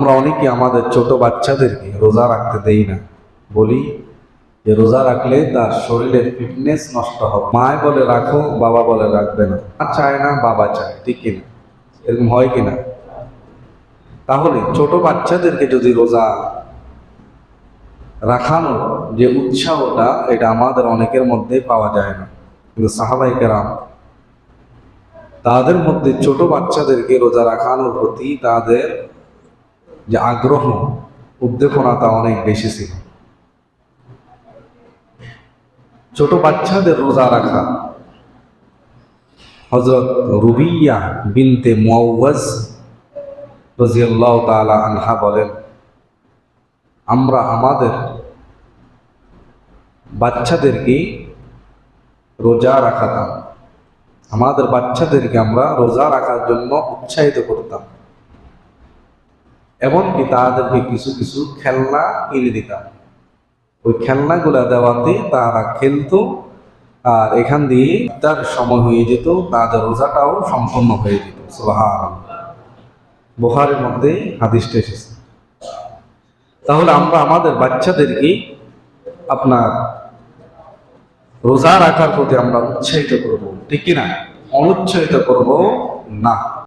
আমরা অনেকে আমাদের ছোট বাচ্চাদেরকে রোজা রাখতে দেই না। বলি, যে রোজা রাখলে তার শরীরের ফিটনেস নষ্ট হবে। মায় বলে রাখো, বাবা বলে রাখবে না। মা চায় না, বাবা চায়, ঠিক কিনা? এরকম হয় কিনা? তাহলে ছোট বাচ্চাদেরকে যদি রোজা রাখানোর যে উৎসাহটা, এটা আমাদের অনেকের মধ্যে পাওয়া যায় না। কিন্তু সাহাবাই কেরাম তাদের মধ্যে ছোট বাচ্চাদেরকে রোজা রাখানোর প্রতি তাদের যে আগ্রহ, উদ্দীপনাটা অনেক বেশি ছিল। ছোট বাচ্চাদের রোজা রাখা। হজরত রুবিয়া বিনতে মুআওয়াজ রাজিয়াল্লাহু তাআলা আনহা বলেন, আমরা আমাদের বাচ্চাদেরকে রোজা রাখাতাম। আমাদের বাচ্চাদেরকে আমরা রোজা রাখার জন্য উৎসাহিত করতাম। এমনকি তাদেরকে কিছু কিছু খেলনা কিনে দিতাম। ওই খেলনাগুলা দেওয়াতে তারা খেলতো আর এখান দিয়ে তার সময় হয়ে যেত, তাদের রোজাটাও সম্পন্ন হয়ে যেত। বোহারের মধ্যে হাদিসটা এসেছে। তাহলে আমরা আমাদের বাচ্চাদেরকে আপনার রোজা রাখার প্রতি আমরা উৎসাহিত করব, ঠিক কিনা? অনুৎসাহিত করব না।